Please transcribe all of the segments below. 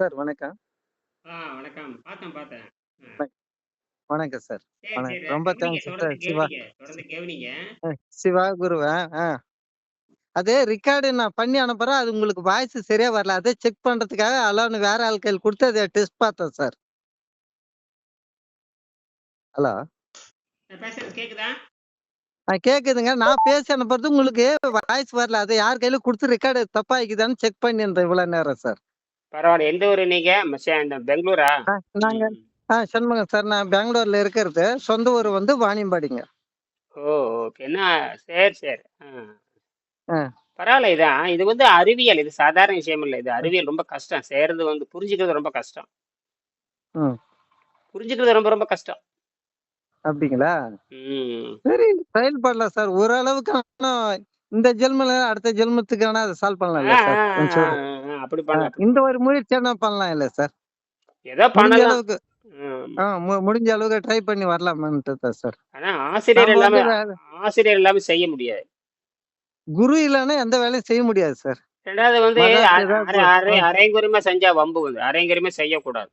Sir வணக்கம். வணக்கம். பார்த்தேன், பார்த்தேன். வணக்கம் சார். வணக்கம். ரொம்ப. Thanks sir. சிவா. சிவா, குரு. ஆ. அது ரெக்கார்டு நான் பண்ணி அனுப்புறேன். அது உங்களுக்கு வாய்ஸ் சரியா வரல. அத செக் பண்றதுக்காக அலோன்னு வேற ஆள் கையில குடுத்து அத டெஸ்ட் பார்த்தேன் சார். ஹலோ. ஆ கேக்குதுங்க. நான் பேசி அனுப்புறது உங்களுக்கு வாய்ஸ் வரல. அத யார் கையில குடுத்து ரெக்கார்டு தப்பா ஆக்கிதான்னு செக் பண்ணியிருந்தேன் இவ்வளோ நேரம் சார். பரவால்ல. எந்த ஊரு நீங்க? இந்த பெங்களூரா? நாங்க. ஆ சண்முகம் சார். நான் பெங்களூர்ல இருக்கிறது. சொந்த ஊர் வந்து வாணியம்பாடிங்க. ஓ! என்ன சரி, சரி. பரவால்ல இதான். இது வந்து அறிவியல். இது சாதாரண விஷயம் இல்ல. இது அறிவியல் ரொம்ப கஷ்டம். செய்றது வந்து புரிஞ்சுக்கிறது ரொம்ப கஷ்டம். புரிஞ்சுக்கிறது ரொம்ப ரொம்ப கஷ்டம். அப்டிங்களா? ம். சரி செயல்படலாம் சார். ஓரளவுக்கு இந்த ஜென்மல அடுத்த ஜென்மத்துக்கு ஆனா அத சால்வ் ஆ, அப்படி பண்ணலாம். இந்த. ஒரு முயற்சியானா பண்ணலாம் இல்ல சார்? ஏதோ பண்ணலாம். அளவுக்கு முடிஞ்ச அளவுக்கு ட்ரை பண்ணி வரலாமான்ட்டு தான் சார். ஆனா ஆசிரியர் வேற ஆசிரியர் இல்லாம செய்ய முடியாது. குரு இல்லன்னா எந்த வேலையும் செய்ய முடியாது சார். 2வது வந்து அ மதத்த தான் அரை கு அரை ஆ. அரைங்குறைமா செஞ்சா வம்பு வந்து. அரைங்குறைமா செய்யக்கூடாது.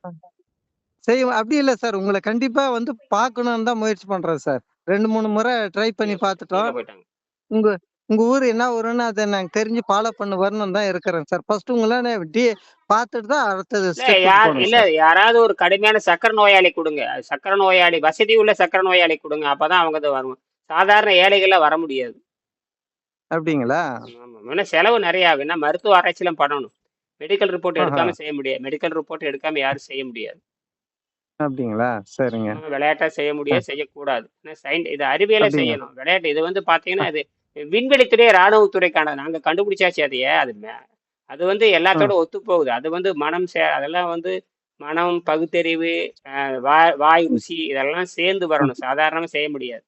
செய்ய அப்படி இல்ல சார். உங்கள கண்டிப்பா வந்து பார்க்கணும்னு தான் முயற்சி பண்றோம் சார். 2, 3 முறை ட்ரை பண்ணி பார்த்துட்டோம். உங்க உங்க ஊர் என்ன ஊருன்னு அத நாங்க தெரிஞ்சு ஃபாலோ பண்ண வரணும்னு தான் இருக்கிறேன் சார். ஃபர்ஸ்ட் உங்கள டி பார்த்துட்டு தான் அடுத்தது இல்ல யார் இல்ல. யாராவது ஒரு கடுமையான சர்க்கரை நோயாளி குடுங்க. சர்க்கரை நோயாளி வசதி உள்ள சர்க்கரை நோயாளி குடுங்க. அப்பதான் அவங்க இது வரும். சாதாரண ஏழைகள்லாம் வர முடியாது. அப்டிங்களா? ஆமா. செலவு நெறைய ஆகும். ஏன்னா மருத்துவ ஆராய்ச்சிலாம் பண்ணணும். Medical report. எடுக்காம செய்ய முடியாது. மெடிக்கல் ரிப்போர்ட் எடுக்காம யாரும் செய்ய முடியாது. அப்டிங்களா? சரிங்க. விளையாட்டா செய்ய. முடியாது, செய்யக்கூடாது. ஏன்னா சயின் இது அறிவியல. செய்யணும். விளையாட்டு இது வந்து பார்த்தீங்கன்னா, அ. விண்வெளித்துறை, ராணுவத்துறைக்கான நாங்க கண்டுபிடிச்சாச்சு அதைய. அது அது வந்து எல்லாத்தோட ம். ஒத்துப்போகுது. அது வந்து மனம் சே அதெல்லாம் வந்து மனம், பகுத்தறிவு, வாய் ம். ருசி இதெல்லாம் சேர்ந்து. வரணும். சாதாரணமா செய்ய முடியாது.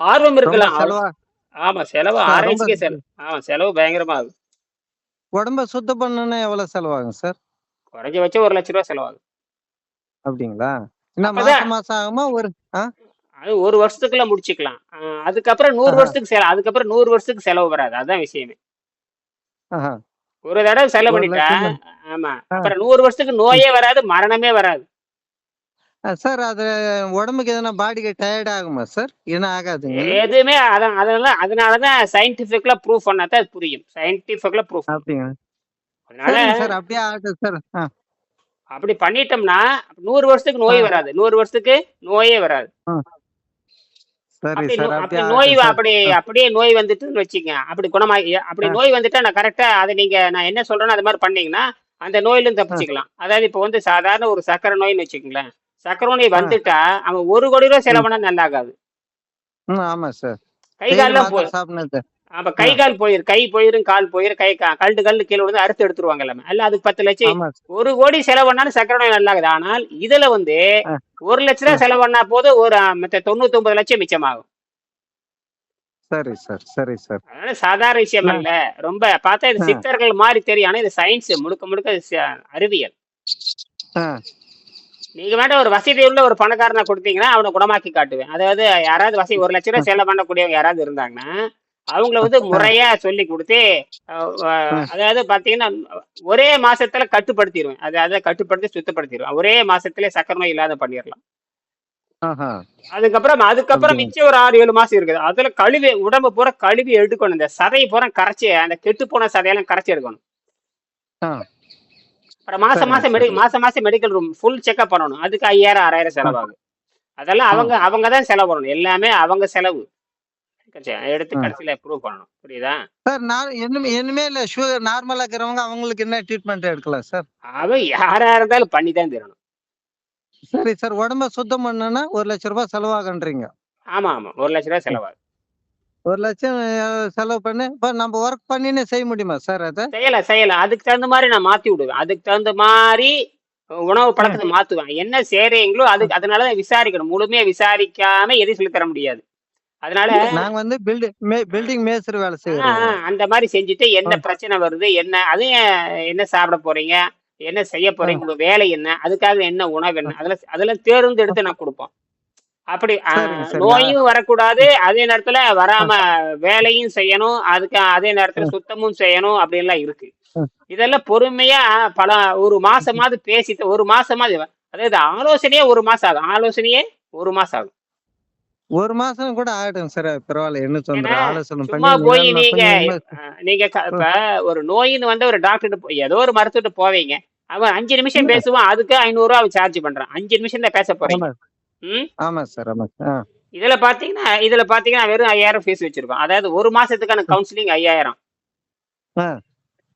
ஆர்வம் இருக்கலாம். ஆமா. செலவு ஆராய்ச்சிக்கே செலவு. ஆமா. செலவு பயங்கரமா ஆகும். உடம்ப சுத்தம் பண்ணணும்னா எவ்வளோ செலவாகும் சார்? குறைஞ்சபட்சம் ரூ. 1,00,000 செலவாகும். அப்டிங்களா? என்ன அப்பதான் மாசம் மாசம் ஆகுமா? ஒரு? அது 1 வருஷத்துக்குள்ள முடிச்சுக்கலாம். அதுக்கப்புறம் 100 ஆஹா. வருஷத்துக்கு செல அதுக்கப்புறம் 100 வருஷத்துக்கு செலவு வராது. அதான் விஷயமே. ஒரு தடவ செலவு பண்ணிட்டா 1,00,000 ஆமா. அப்புறம் 100 வருஷத்துக்கு. நோயே வராது, மரணமே வராது. சார் அது உடம்புக்கு எதனா பாடிக்கு டயர்ட் ஆகுமா சார்? ஏன்னா ஆகாதுங்களா? எதுவுமே அதான் அதனால தான் சயின்டிஃபிக்கலா ப்ரூவ் பண்ணா தான் புரியும். சயின்டிஃபிக்கலா ப்ரூவ் பண்ணணும். அப்டிங்களா? அதனால சார். அப்டியே ஆகட்டும் சார். அப்படி பண்ணிட்டோம்னா 100 வருஷத்துக்கு. நோய் வராது. 100 வருஷத்துக்கு நோயே வராது. ம். சரி அப்படி நோ சார். அப்படி அப்டியே நோய். அப்படி. அப்படியே நோய் வந்துட்டுன்னு வச்சுக்கங்க. அப்படி குணமாகி அப்படி. நோய் வந்துட்டா நான் கரெக்ட்டா அத நீங்க நான் என்ன சொல்றேனோ அது மாரி பண்ணீங்கன்னா, அந்த ஆ. தப்பிச்சுக்கலாம். அதாவது இப்போ வந்து சாதாரண ஒரு சர்க்கரை நோய்ன்னு வச்சுக்கங்களேன். சர்க்கரை நோய். வந்துட்டா அவன் ரூ. 1,00,00,000 ம். செலவு பண்ணா நல்லாகாது. ம். ஆமா சார். கை கால்லாம் போய். ஆ. கை, கால் போயிரும். கை போயிரும், கால் போயிரும். கை க கழண்டு கழண்டு கீழ விழுந்து அறுத்து எடுத்துருவாங்க எல்லாமே. இல்ல அதுக்கு 10,00,000 ஆமா. 1,00,00,000 செலவு பண்ணாலும் சர்க்கரை நோய் நல்லாகுது. ஆனால் இதுல வந்து ஆ. ரூ. 1,00,000 ஆ. செலவு பண்ணா போதும் ஒரு மத்த 99,00,000 மிச்சமாகும். சரி சார். சரி சார். அதனால சாதாரண விஷயம் அல்ல. ரொம்ப பார்த்தா இது. சித்தர்கள் மாரி தெரியும். ஆனா இது சயின்ஸ் முழுக்க முழுக்க அறிவியல். நீங்க வேணா ஒரு வசதி உள்ள ஒரு பணக்காரன குடுத்தீங்கன்னா, அவன குணமாக்கி காட்டுவேன். அதாவது யாராவது வசதி ரூ. ம். 1,00,000 ம். செலவு பண்ணக்கூடியவங்க யாராவது இருந்தாங்கன்னா, அவங்கள வந்து. முறையா சொல்லிக் குடுத்து. அதாவது பார்த்தீங்கன்னா, ஒரே மாசத்துல கட்டுப்படுத்திருவேன். அத அத கட்டுப்படுத்தி சுத்தப்படுத்திருவேன். ஒரே மாசத்திலே சர்க்கரை நோய் இல்லாத பண்ணிறலாம். ஆஹா. அதுக்கப்புறம் அதுக்கப்புறம். மிச்சம் ஒரு 6, 7 மாசம் இருக்குது. அதுல கழுவி உடம்பு பூரா கழுவி எடுக்கணும். இந்த சதைய பூரா கரைச்சு அந்த கெட்டுப்போன சதையெல்லாம் கரைச்சு எடுக்கணும். அப்புறம் மாசம் மாசம் மெடி சார். மாசம் மாசம் மெடிக்கல் ரூம் ஃபுல் செக்கப் பண்ணணும். அதுக்கு 5,000, 6,000 ஆ. செலவாகும். அதெல்லாம். அவங்க அவங்க தான் செலவு பண்ணணும். எல்லாமே அவங்க செலவு. எடுத்து. கடைசியில ப்ரூவ் பண்ணணும். புரியுதா? சார் நான் இனிமே இனிமே இல்ல சுகர் நார்மலா இருக்கிறவங்க அவங்களுக்கு என்ன ட்ரீட்மெண்ட் எடுக்கலாம் சார்? அவன் யாரா இருந்தாலும் பண்ணி தான் தீரணும். சரி சார். உடம்ப சுத்தம் பண்ணணும்னா ரூ. 1,00,000 செலவாகுன்றீங்க. ஆமா, ஆமா. ரூ. 1,00,000 ம். செலவாகும். 1,00,000 செலவு பண்ணி இப்ப நம்ம ஒர்க் பண்ணினே செய்ய முடியுமா சார் அத? செய்யலாம், செய்யலாம். அதுக்கு தகுந்த மாரி நான் மாத்தி விடுவேன். அதுக்கு தகுந்த மாரி உணவு. பழக்கத்த மாத்துவேன். என்ன செய்றீங்களோ. அதுக்கு அதனால தான் விசாரிக்கணும். முழுமையா விசாரிக்காம எதையும் சொல்லி தர முடியாது. அதனால நாங்க வந்து பில்டிங் மேஸ்திரி வேலை செய்றவங்க. அந்த மாரி செஞ்சுட்டு என்ன. பிரச்சனை வருது? என்ன அதையும் என்ன சாப்பிட போறீங்க? என்ன செய்ய. போறீங்க? உங்க வேலை என்ன? அதுக்காக என்ன உணவு. என்ன? அதெல்லாம் அதெல்லாம் தேர்ந்தெடுத்து நான் குடுப்போம். அப்படி நோயும் வரக்கூடாது அதே நேரத்துல வராம வேலையும் செய்யணும் அதுக்கு அதே நேரத்துல சுத்தமும் செய்யணும் அப்படின்லாம் இருக்கு. இதெல்லாம் பொறுமையா பல ஒரு மாசமாவது பேசிட்டு ஒரு மாசமாவது அதாவது ஆலோசனையே ஒரு மாசம் ஆகும் ஆலோசனையே ஒரு மாசம் ஆகும் ஒரு மாசம் கூட ஆகட்டும் சார் பரவாயில்ல. என்ன தொந்தரவு ஆலோசனை பண்ணி போய் நீங்க நீங்க இப்ப ஒரு நோயின்னு வந்து ஒரு டாக்டர் ஏதோ ஒரு மருத்துவத்தை போவீங்க. அவன் அஞ்சு நிமிஷம் பேசுவான் அதுக்கு ஐநூறு ரூபா அவன் சார்ஜ் பண்றான். அஞ்சு நிமிஷம் தான் பேச போறீங்க. ஆமா. சார் ஆமா. சார் இதுல பாத்தீங்கன்னா இதுல பாத்தீங்கன்னா வெறும் ஐயாயிரம் ஃபீஸ் வச்சிருக்கோம். அதாவது ஒரு மாசத்துக்கான கவுன்சிலிங் ஐயாயிரம்.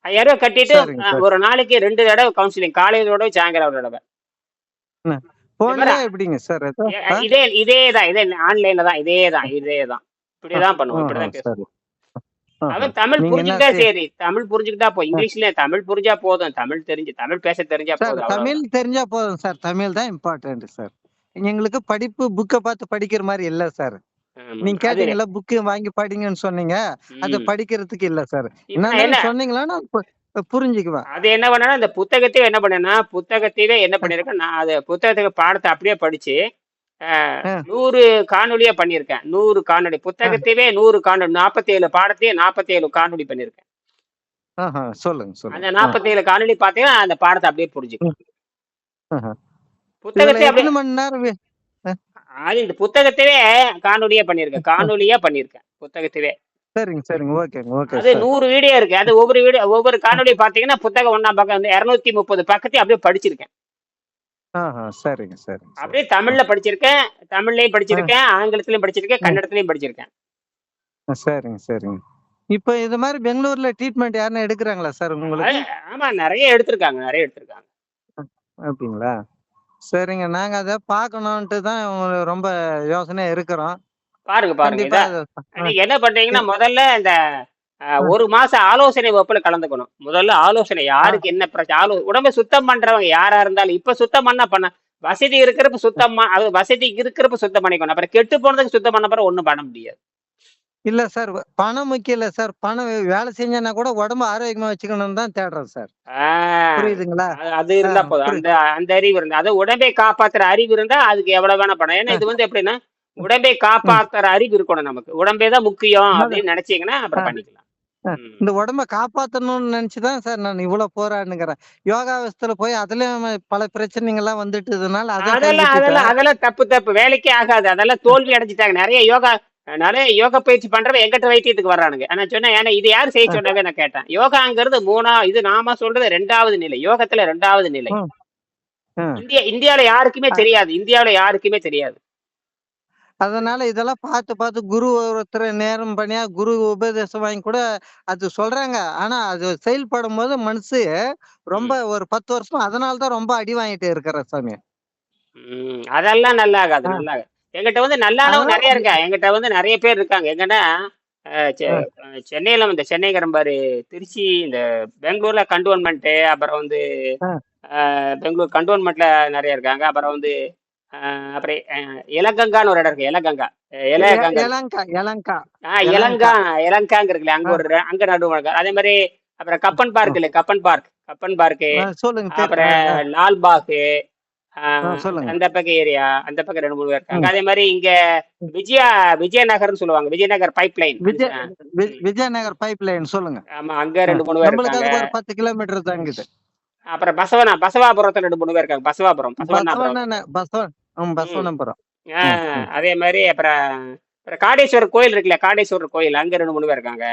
ஐயாயிரம் ரூபாய் கட்டிட்டு ஒரு நாளைக்கு ரெண்டு தடவை கவுன்சிலிங் காலையில தடவை சாயங்காலம் ஒரு தடவை. போன்ல எப்படிங்க சார்? இதே இதே தான் இதே ஆன்லைன்ல தான் இதே தான் இதே தான் இப்படிதான் பண்ணுவோம் இப்படிதான் பேசுவோம். அவன் தமிழ் புரிஞ்சுக்கிட்டா சரி தமிழ் புரிஞ்சுக்கிட்டா போ இங்கிலீஷ்ல தமிழ் புரிஞ்சா போதும் தமிழ் தெரிஞ்சு தமிழ் பேச தெரிஞ்சா போதும் தமிழ் தெரிஞ்சா போதும் சார் தமிழ் தான் இம்பார்ட்டன்ட் சார். எங்களுக்கு படிப்பு புக்கை பார்த்து படிக்கிற மாதிரி இல்ல சார். நீங்க அது கேட்டீங்கல்ல புக்கு வாங்கி படிங்கன்னு சொன்னீங்க அது. படிக்கிறதுக்கு இல்ல சார். என்ன சொன்னீங்களா புரிஞ்சுக்குவேன் அது என்ன பண்ணனா இந்த புத்தகத்தையே என்ன பண்ணேன்னா புத்தகத்தையே என்ன பண்ணிருக்கேன் நான் அது புத்தகத்துக்கு பாடத்தை அப்படியே படிச்சு நூறு காணொலியா பண்ணியிருக்கேன். நூறு காணொளி. ஆ, புத்தகத்தையே நூறு காணொலி நாற்பத்தி ஏழு பாடத்தையே நாற்பத்தி ஏழு காணொலி பண்ணியிருக்கேன் சொல்லுங்க அந்த நாற்பத்தி ஏழு காணொலி பார்த்தீங்கன்னா அந்த பாடத்தை அப்படியே புரிஞ்சுக்கலாம் ம், ஆஹா. இதுல புத்தகத்தை அப்படியே மணி நேரம் அது இந்த புத்தகத்தையே காணொலியா பண்ணியிருக்கேன் காணொலியா பண்ணியிருக்கேன் புத்தகத்தையே சரிங்க சரிங்க. ஓகேங்க ஓகே அது நூறு வீடியோ இருக்கு. அது ஒவ்வொரு வீடியோ ஒவ்வொரு காணொலி பார்த்தீங்கன்னா புத்தகம் ஒண்ணாம் பக்கம் வந்து இரநூத்தி முப்பது பக்கத்தையும் அப்படியே படிச்சிருக்கேன். ஆஹா சரிங்க சரிங்க சரி. அப்படியே தமிழ்ல படிச்சிருக்கேன். தமிழ்லயும் படிச்சிருக்கேன். ஆங்கிலத்திலயும் படிச்சிருக்கேன். கன்னடத்திலயும் படிச்சிருக்கேன். ஆ, சரிங்க சரிங்க. இப்போ இது மாதிரி பெங்களூர்ல ட்ரீட்மெண்ட் யாருன்னா எடுக்கிறாங்களா சார் உங்களுக்கு? அது- ஆமா நிறைய எடுத்திருக்காங்க நிறைய எடுத்திருக்காங்க. அப்படிங்களா? சரிங்க நாங்க அதை பார்க்கணுன்ட்டு தான் ரொம்ப யோசனையா இருக்கிறோம். பாருங்க பாருங்க. என்ன பண்றீங்கன்னா முதல்ல இந்த ஒரு மாசம் ஆலோசனை வகுப்புல கலந்துக்கணும். முதல்ல ஆலோசனை யாருக்கு என்ன பிரச்சனை ஆலோ உடம்ப சுத்தம் பண்றவங்க யாரா இருந்தாலும் இப்ப சுத்தம் பண்ண பண்ண வசதி இருக்கிறப்ப சுத்தம் அது வசதி இருக்கிறப்ப சுத்தம் பண்ணிக்கணும். அப்புறம் கெட்டு போனதுக்கு சுத்தம் பண்ண பிறகு ஒண்ணும் பண்ண முடியாது. இல்ல சார். பணம் முக்கியம் இல்ல சார். பணம் வேலை செஞ்சேன்னா கூட உடம்பு ஆரோக்கியமா வச்சுக்கணும்னு தான் தேடுறோம் சார். புரியுதுங்களா? அது- இருந்தா போதும். அந்த அந்த அறிவு இருந்தா அது உடம்பை காப்பாத்துற அறிவு இருந்தா அதுக்கு எவ்வளவு வேணா பண்ணலாம். ஏன்னா இது வந்து எப்படின்னா உடம்பை காப்பாத்துற அறிவு இருக்கணும் நமக்கு. உடம்பே தான் முக்கியம். அப்படின்னு நினைச்சீங்கன்னா அப்புறம் பண்ணிக்கலாம். இந்த உடம்ப காப்பாத்தணும்னு நினைச்சுதான் சார் நான் இவ்வளவு போராடுனுங்கிறேன் யோகாவசத்துல போய் அதுலயும் பல பிரச்சனைகள்லாம் வந்துட்டதுனால அதை அதெல்லாம் அதெல்லாம் அதெல்லாம் தப்பு தப்பு. வேலைக்கே ஆகாது. அதெல்லாம் தோல்வி அடைஞ்சிட்டாங்க. நிறைய யோகா நிறைய யோகா பயிற்சி பண்றவங்க எங்கிட்ட வைத்தியத்துக்கு வர்றானுங்க. நான் சொன்னேன் ஏன்னா இது யார் செய்ய ஆ, சொன்னாங்க நான் கேட்டேன். யோகாங்கிறது மூணா இது நாம சொல்றது ரெண்டாவது நிலை. யோகத்துல ரெண்டாவது நிலை. இந்தியா இந்தியாவில யாருக்குமே தெரியாது. இந்தியாவில யாருக்குமே தெரியாது. அதனால இதெல்லாம் பார்த்து பார்த்து குரு ஒருத்தர் நேரம் பண்ணியா குரு உபதேசம் வாங்கி கூட அது சொல்றாங்க. ஆனா அது செயல்படும் போது மனசு ரொம்ப. ஒரு பத்து வருஷம் அதனால தான் ரொம்ப அடி வாங்கிட்டு இருக்கிற சாமி. அதெல்லாம் நல்லா ஆகாது நல்லா. எங்கிட்ட வந்து நல்லானவங்க நிறைய இருக்கா எங்கிட்ட வந்து நிறைய பேர் இருக்காங்க. எங்கன்னா சென்னையில இந்த சென்னைங்கிற பாரு திருச்சி இந்த பெங்களூர்ல கண்டோன்மெண்ட் அப்புறம் வந்து பெங்களூர் கண்டோன்மெண்ட்ல நிறைய இருக்காங்க. அப்புறம் வந்து அப்புறம் அஹ், இலகங்கான்னு ஒரு இடம் இருக்கு ஆஹ் எலங்கா இலங்கா இலங்காங்க இருக்குல்ல அங்க ஒரு அங்க நடுவாங்க அதே மாதிரி அப்புறம் கப்பன் பார்க் இல்ல கப்பன் பார்க் கப்பன் பார்க்கு. அப்புறம் லால்பாக் அந்த பக்கம் ஏரியா அந்த பக்கம் ரெண்டு மூணு இருக்காங்க. அதே மாதிரி இங்க. விஜயா விஜயநகர்னு சொல்லுவாங்க Vijayanagar pipe line Vijayanagar pipe line சொல்லுங்க. ஆமா அங்க ரெண்டு மூணு பேர் இருக்காங்க. ஒரு பத்து கிலோமீட்டர் தாங்குது அப்புறம் பசவனா பசவாபுரத்துல ரெண்டு மூணு பேர் இருக்காங்க. பசவாபுரம் பசவனாபுரம் ஆஹ் ம். அதே மாதிரி அப்புறம் அப்புறம் காடேஸ்வரர் கோயில் இருக்குல்ல காடேஸ்வரர் கோயில் அங்க ரெண்டு மூணு பேர் இருக்காங்க.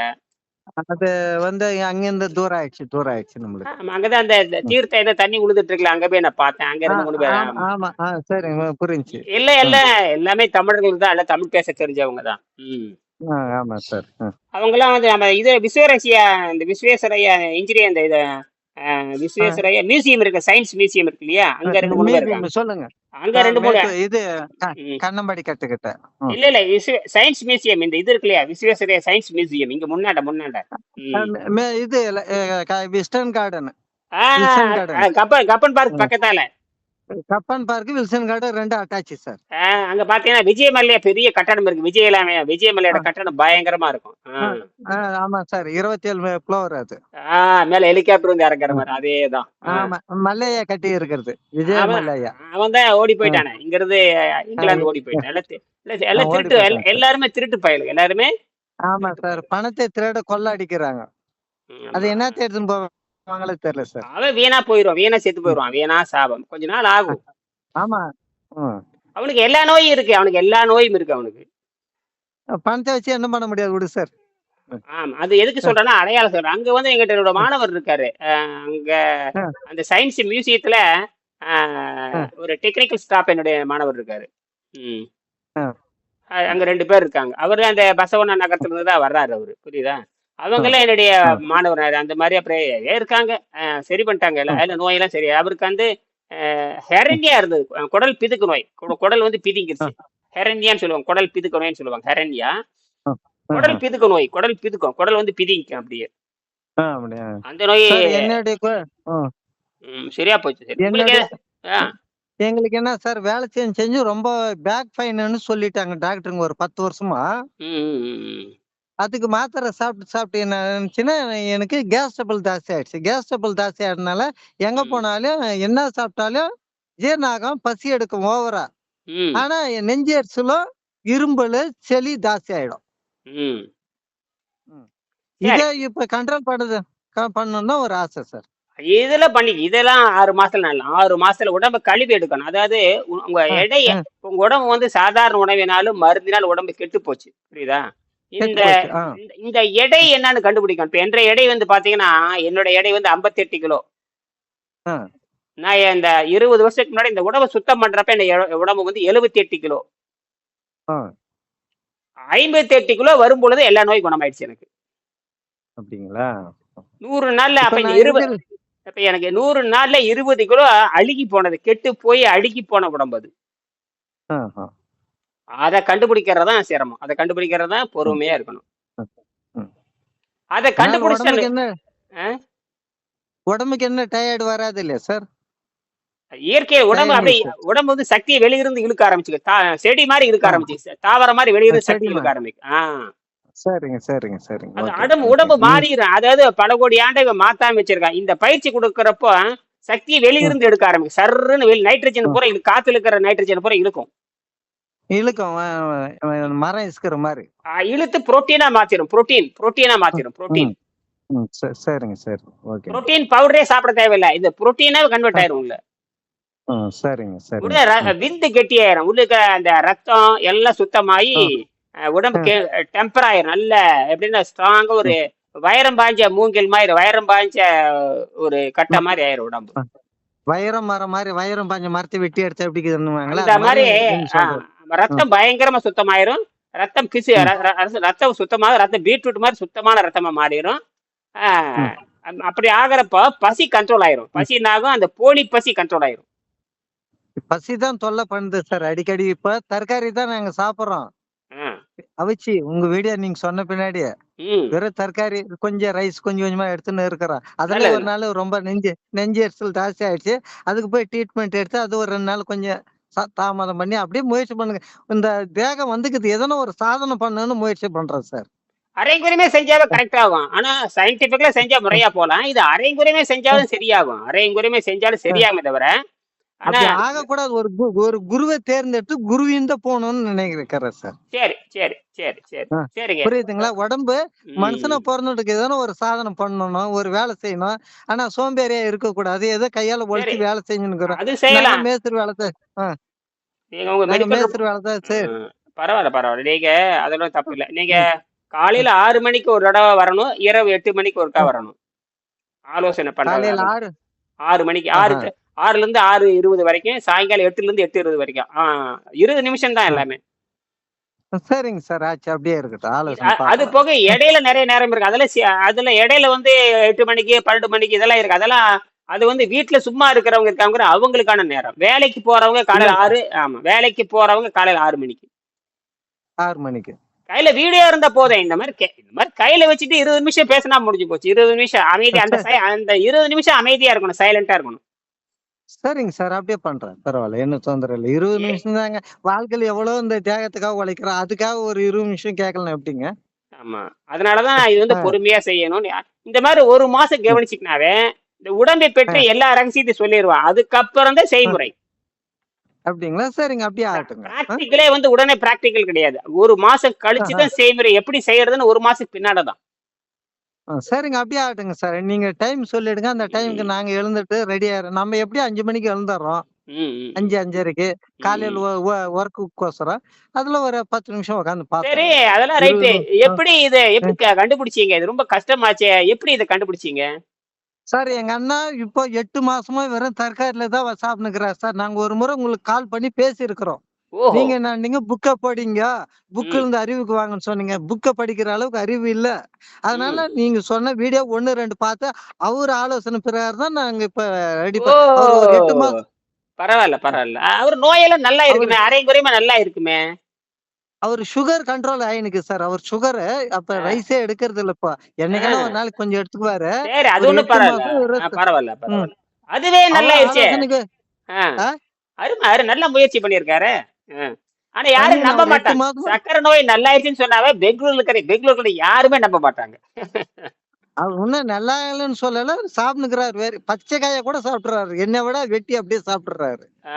அது வந்து அங்கிருந்து தூரம் ஆயிடுச்சு தூரம் ஆயிடுச்சு நம்மளுக்கு. அங்கதான் அந்த. தீர்த்த ஏதோ தண்ணி உழுதுட்டு இருக்குல்ல அங்க போய் நான் பார்த்தேன் அங்க ரெண்டு மூணு பேர்? ஆமா ஆமா ஆ சரிங்க புரிஞ்சுச்சு. எல்லாம் தமிழர்கள் தான் எல்லாம் தமிழ் பேச தெரிஞ்சவங்க தான். ஆமா சார் ஆ. அவங்கெல்லாம் வந்து நம்ம இது விஸ்வரசியா இந்த விஸ்வேஸ்வரையா இன்ஜினியர் இந்த இது விஸ்வேஸ்வரையா மியூசியம் இருக்கு சயின்ஸ் மியூசியம் இருக்கு இல்லையா? அங்க ரெண்டு மூணு சொல்லுங்க. அங்க ரெண்டு மூணு இது. கண்ணம்பாடி கட்டுக்கிட்ட. இல்ல இல்ல சயின்ஸ் மியூசியம் இந்த இது இருக்கு இல்லையா? விஸ்வேஸ்வரையா சயின்ஸ் மியூசியம் இங்க முன்னாண்ட முன்னாண்ட. இது western garden. Cubbon Cubbon park. பக்கத்தால. கப்பான் பார்க் வில்சன் கார்டன் ரெண்டு அட்டாச் சார் அங்க பாத்தீங்கன்னா விஜயமல்லையா பெரிய கட்டடம் இருக்கு. விஜயலாமே விஜயமல்லையோட ஆ. கட்டடம் பயங்கரமா இருக்கும். ஆமா சார் இருபத்தி ஏழு ஃப்ளோர் அது. மேல ஹெலிகாப்டர் வந்து இறங்குற மாதிரி. அதேதான் ஆமா மல்லையா கட்டி இருக்கிறது. விஜய மல்லையா. அவன் தான் ஓடி போயிட்டானே. இங்க இருந்து இங்கிலாந்து ஓடி போயிட்டான். எல்லாம் திருட்டு. எல்லாருமே திருட்டு பயலுங்க. எல்லாருமே ஆமா சார் பணத்தை திருட கொள்ள அடிக்கிறாங்க. அது என்ன எடுத்துன்னு போவாங்களே தெரியல சார் அவன் வீணா போயிடுவான் வீணா செத்து போயிடுவான் வீணா சாபம். கொஞ்ச நாள் ஆகும். ஆமா. அவனுக்கு எல்லா நோயும் இருக்கு அவனுக்கு எல்லா நோயும் இருக்கு அவனுக்கு. பணத்தை வச்சு என்ன பண்ண முடியாது விடு சார் ஆமா அது எதுக்கு சொல்றேன்னா அடையாளம் சொல்றேன். அங்க வந்து எங்கிட்ட என்னோட மாணவர் இருக்காரு. அங்க. அந்த சயின்ஸ் மியூசியத்துல. ஒரு டெக்னிக்கல் ஸ்டாஃப் என்னுடைய மாணவர் இருக்காரு. அங்க ரெண்டு பேர் இருக்காங்க. அவரு அந்த பசவன நகரத்துல இருந்து தான் வர்றாரு அவரு. புரியுதா? அவங்களே என்னுடைய. மாணவர் அந்த மாதிரி அப்புறம் இருக்காங்க. சரி பண்ணிட்டாங்க எல்லாம். அதுல நோயெல்லாம் சரி. அவருக்கு வந்து ஹெரண்யா இருந்தது. குடல் பிதுக்கு நோய். குடல் வந்து பிதிங்கிருச்சு. ஹெரண்யான்னு சொல்லுவாங்க. குடல் பிதுக்கு நோய்னு சொல்லுவாங்க. ஹெரண்யா. குடல் பிதுக்கு நோய். குடல் பிதுக்கும். குடல் வந்து பிதிக்கும் அப்படியே. அந்த நோய் சரியா போச்சு. எங்களுக்கு என்ன சார் வேலை செஞ்சு செஞ்சு ரொம்ப பேக் ஃபைன்னு சொல்லிட்டாங்க டாக்டருங்க ஒரு பத்து வருஷமா. அதுக்கு மாத்திரை சாப்பிட்டு சாப்பிட்டு என்ன ஆச்சுன்னா எனக்கு கேஸ் டபுள் ஜாஸ்தி ஆயிடுச்சு. கேஸ் டபுள் ஜாஸ்தி ஆயிடுனால எங்க. போனாலும் என்ன சாப்பிட்டாலும் ஜீரணம் ஆகும் பசி எடுக்கும் ஓவரா. ஆனா நெஞ்சு எரிச்சலும் இரும்பல் சளி ஜாஸ்தி ஆயிடும். இதை இப்ப கண்ட்ரோல் பண்ணது பண்ணணும்னு ஒரு ஆசை சார். இதுல பண்ணி இதெல்லாம் ஆறு மாசத்துல நல்ல ஆறு மாசத்துல உடம்ப கழுவி எடுக்கணும். அதாவது உங்க ஆ. உங்க உடம்பு வந்து சாதாரண உணவினாலும் மருந்தினால் உடம்பு கெட்டு போச்சு. புரியுதா? இந்த இந்த- எடை என்னன்னு கண்டுபிடிக்கணும். இப்ப என்ற எடை வந்து பாத்தீங்கன்னா என்னோட எடை வந்து 58 கிலோ. ஆ. நான் இந்த இருபது வருஷத்துக்கு முன்னாடி இந்த உடம்பை சுத்தம் பண்றப்ப இந்த எ- உடம்பு வந்து 78 கிலோ. ஆ. 58 கிலோ வரும் பொழுது எல்லா நோயும் குணமாயிடுச்சு எனக்கு. அப்படிங்களா? நூறு நாள்ல இப்ப அப்ப இருபது அப்ப எனக்கு நூறு நாள்ல இருபது கிலோ அழுகி போனது கெட்டு போய் அழுகி போன உடம்பு அது. அதை கண்டுபிடிக்கிறது தான் சிரமம் அதை கண்டுபிடிக்கிறது தான் பொறுமையா இருக்கணும். அதை கண்டுபிடிச்சா என்ன? உடம்புக்கு என்ன டயர்டு வராது இல்லையா சார் இயற்கை உடம்பு அப்படியே இருக்கு. உடம்பு வந்து சக்தியை வெளியிருந்து இழுக்க ஆரம்பிச்சு தா- செடி மாதிரி இழுக்க. ஆரம்பிச்சு தாவர மாதிரி வெளியிருந்து சக்தி இழுக்க மாதிரி. ஆரம்பிக்கும் ஆ. சரிங்க சரிங்க சரிங்க அது உடம்பு. உடம்பு. மாறிடும் அதாவது பல கோடி ஆண்டை இவன் மாத்தாம வச்சிருக்கான் இந்த பயிற்சி கொடுக்கறப்போ சக்தியை வெளியிருந்து எடுக்க ஆரம்பிக்கும் சர்ன்னு நைட்ரஜன் பூரா காத்துல இருக்கிற நைட்ரஜன் பூரா இழுக்கும் இழுக்கும் மரம் இசுக்கிற மாதிரி. இழுத்து புரோட்டீனா மாத்திரும் புரோட்டீன் புரோட்டீனா மாத்திரும் புரோட்டீன் சரி, சரிங்க சரி ஓகே. புரோட்டீன் பவுடரே சாப்பிட தேவையில்ல இந்த புரோட்டீனாவே கன்வெர்ட் ஆயிரும் உள்ள. ம், சரிங்க சரிங்க. உள்ள விந்து கெட்டி ஆயிரும் உள்ள அந்த ரத்தம் எல்லாம் சுத்தமாயி உடம்பு டெம்பர் ஆயிரும் நல்ல எப்படின்னா ஸ்ட்ராங்கா ஒரு வைரம் பாய்ஞ்ச மூங்கில் மாதிரி வைரம் பாய்ஞ்ச ஒரு கட்டை மாதிரி ஆயிரும் உடம்பு. வைரம் மரம் மாதிரி வைரம் பாஞ்ச மரத்தை வெட்டி எடுத்து எப்படி அந்த மாதிரி ரத்தம் பயங்கரமா சுத்தமாயிரும். ரத்தம் ர- ரத்தம் சுத்தமாக ரத்தம் பீட்ரூட் மாதிரி சுத்தமான ரத்தமா மாறிடும். அப்படி ஆகிறப்ப பசி கண்ட்ரோல் ஆயிரும். பசி என்ன ஆகும் அந்த போலி பசி கண்ட்ரோல் ஆயிரும். பசி தான் தொல்லை பண்ணுது சார். அடிக்கடி இப்ப தரகாரி தான் நாங்க சாப்பிடுறோம். அவிச்சு உங்க வீடியோ நீங்க சொன்ன பின்னாடி வெறும் தரகாரி கொஞ்சம் ரைஸ் கொஞ்சம் கொஞ்சமா எடுத்துன்னு இருக்கிறோம். அதுல நல்லது. ஒரு நாள் ரொம்ப நெஞ்சு நெஞ்சு எரிச்சல் ஜாஸ்தி ஆயிடுச்சு. அதுக்கு போய் ட்ரீட்மெண்ட் எடுத்து அது ஒரு ரெண்டு நாள் கொஞ்சம் தாமதம் பண்ணி அப்படியே முயற்சி பண்ணுங்க. இந்த தேகம் வந்துக்குது. எதனா ஒரு சாதனை பண்ணணும்னு முயற்சி பண்றேன் சார். அரைங்குறையுமே செஞ்சாவே கரெக்ட் ஆகும். ஆனா சயின்டிபிக்கலா செஞ்சா முறையா போலாம். இது அரைங்குறையுமே செஞ்சாலும் சரியாகும். அரைங்குறையுமே செஞ்சாலும் சரியாகுமே தவிர அப்படி ஆகக்கூடாது. ஒரு ஒரு குருவை தேர்ந்தெடுத்து குருவின் தான் போகணும்னு நினைக்கிறேன் சார் சரி சரி சரி. சரி. சரிங்க. புரியுதுங்களா? உடம்பு. மனுஷனை பிறந்துட்டு எதனா ஒரு சாதனை பண்ணணும் ஒரு வேலை செய்யணும். ஆனா சோம்பேறியா இருக்க கூடாது ஏதோ கையால ஒழிச்சு. வேலை செஞ்சுன்னு மேஸ்திரி வேலை நீங்க மேஸ்திரி வேலை தான் சரி. பரவாயில்ல பரவாயில்ல. நீங்க அதெல்லாம் தப்பு இல்லை. நீங்க காலையில ஆறு மணிக்கு ஒரு தடவை வரணும் இரவு எட்டு மணிக்கு ஒருக்கா வரணும். ஆலோசனை பண்றது ஆறு. ஆறு மணிக்கு ஆறு ஆறுல இருந்து ஆறு இருபது வரைக்கும் சாயங்காலம் எட்டுல இருந்து எட்டு இருபது வரைக்கும். இருபது நிமிஷம் தான் எல்லாமே. சரிங்க சார் ஆச்சு அப்படியே இருக்கட்டும். அது. போக இடையில நிறைய நேரம் இருக்கு. அதெல்லாம் அதுல இடையில வந்து எட்டு மணிக்கு பன்னெண்டு மணிக்கு இதெல்லாம் இருக்கு. அதெல்லாம் அது வந்து வீட்டுல சும்மா இருக்கிறவங்க இருக்காங்க அவங்களுக்கான நேரம். வேலைக்கு போறவங்க காலையில ஆறு ஆமா வேலைக்கு போறவங்க காலையில ஆறு மணிக்கு. ஆறு மணிக்கு. கையில வீடியோ இருந்தா போதும். இந்த மாதிரி இந்த மாதிரி கையில வச்சுட்டு இருபது நிமிஷம் பேசினா முடிஞ்சு போச்சு. இருபது நிமிஷம் அமைதி அந்த அந்த இருபது நிமிஷம் அமைதியா இருக்கணும் சைலண்டா இருக்கணும். சரிங்க சார். அப்படியே பண்றேன். பரவால்ல. ஒண்ணும் தொந்தரவு இல்ல. 20 ஏ நிமிஷம் தாங்க. வாழ்க்கையில எவ்வளோ இந்த தியாகத்துக்காக உழைக்கிறோம். அதுக்காக ஒரு 20 நிமிஷம் கேட்கலனா எப்படிங்க? ஆமா. அதனால தான் இது வந்து. பொறுமையா செய்யணும்னு இந்த மாரி 1 மாசம். கவனிச்சுக்கினாவே, இந்த உடம்பை. பற்றி எல்லா ரகசியத்தையும் சொல்லிருவான். அதுக்கப்புறம் தான். செய்முறை. அப்படிங்களா? சரிங்க. அப்படியே ஆகட்டுங்க. ஆ. பிராக்டிகலே வந்து உடனே பிராக்டிகல் கிடையாது. 1 மாசம் கழிச்சு. தான் செய்முறை. எப்படி செய்யறதுன்னு 1 மாசத்துக்கு பின்னால தான். ஆ சரிங்க. அப்படியே ஆகட்டுங்க சார். நீங்க டைம் சொல்லிடுங்க. அந்த டைமுக்கு. நாங்க எழுந்துட்டு ரெடி ஆயிர்றோம். நம்ம எப்படியும் 5 மணிக்கு எழுந்தர்றோம். ம், ம், 5, ம். 5:30க்கு ம், காலையில ஒர்க்குக்கோசரம். அதுல ஒரு 10 நிமிஷம் உட்காந்து சரி. அதெல்லாம் 20 ரைட்டு. எப்படி இத எப்படி கண்டுபிடிச்சீங்க? இது ரொம்ப கஷ்டமாச்சே! எப்படி இத கண்டுபிடிச்சீங்க? சார் எங்க அண்ணா இப்போ 8 மாசமா வெறும் தற்காலில தான் சாப்பிட்டுக்கிறார் சார். நாங்க ஒரு முறை உங்களுக்கு கால் பண்ணி பேசியிருக்கிறோம். நீங்க என்ன நீங்க புக்க படிங்க. புக்ல. இருந்து அறிவுக்கு வாங்கன்னு சொன்னீங்க. புக்க படிக்கிற அளவுக்கு அறிவு இல்ல. அதனால. நீங்க சொன்ன வீடியோ 1, 2 பார்த்து அவரு ஆலோசனை பிரகாரம் தான் நாங்க இப்ப ரெடி 8 மாசம். பரவால்ல. அ அவரு நோயெல்லாம் நல்லா இருக்குமே! அரையும் குறையுமா நல்லா இருக்குமே! அவரு சுகர் கண்ட்ரோல் ஆயினுக்கு சார். அவர் சுகரு அப்ப. ரைஸே எடுக்கறது இல்ல இப்ப. ஆ. என்னைக்கானா ஒரு நாளைக்கு கொஞ்சம் எடுத்துக்குவாரு. அது ஒரு ஒண்ணும் 8 பரவால்ல. மாசம் ஆ இருபத்து பரவால்ல, ம். பரவால்ல. அதுவே நல்லாயிருச்சே! ஆலோசனைக்கு? அரும, அரு நல்ல முயற்சி பண்ணியிருக்காரு. ஆனா யாரும் நம்ப ஒரு 8 மாட்டாங்க. மாசமா சர்க்கரை நோய் நல்லாயிருச்சுன்னு சொன்னாவே பெங்களூர்ல இருக்கிற பெங்களூர்ல யாருமே நம்ப மாட்டாங்க. அவர் இன்னும் நல்லா இல்லன்னு சொல்லல. சாப்பிட்டுக்கிறாரு. வேற பச்சை காயா கூட சாப்பிட்டுறாரு. என்ன விட வெட்டி அப்படியே சாப்பிட்டுறாரு. ஆ.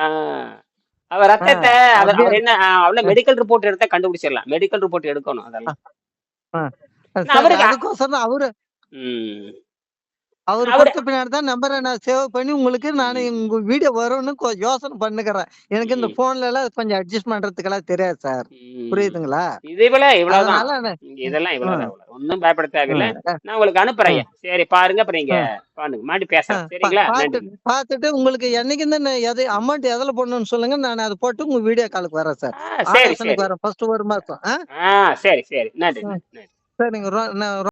அவர். ரத்தத்த அவர் என்ன அ அவ்வளோ ம். மெடிக்கல் ரிப்போர்ட் எடுத்தா கண்டுபிடிச்சிடலாம். மெடிக்கல் ரிப்போர்ட் எடுக்கணும். அதெல்லாம். அவருக்கு அதுக்கோசரம் அவரு. அவரு குடுத்த பின்னாடி தான் நம்பர நான் சேவ் பண்ணி உங்களுக்கு நானு. உங்க வீடியோ வரும்னு யோசனை பண்ணுகிறேன். எனக்கு இந்த ம். ஃபோன்லலாம் கொஞ்சம் அட்ஜஸ்ட் பண்றதுக்கெல்லாம் தெரியாது சார். புரியுதுங்களா? இதுவில இவ்வளவுதான். அதனால நான் ம். இதெல்லாம். இவ்வளவுதான். இவ்வளவு. ஒண்ணும் பயப்பட தேவையில்ல. நான் உங்களுக்கு அனுப்புறேன். சரி பாருங்க. அப்புறம் நீங்க ம். பண்ணுங்க. மறுபடியும் ஆ. பேசலாம். பா சரிங்களா? பார்த்துட்டு உங்களுக்கு என்னைக்கு இந்த எது அமௌண்ட் எதுல போடணும்னு சொல்லுங்க. நான் அத போட்டு உங்க வீடியோ காலுக்கு வரேன் சார். சரி. வரேன். ஃபர்ஸ்ட் 1 மாசம். சரி, சரி. நன்றி. சரிங்க.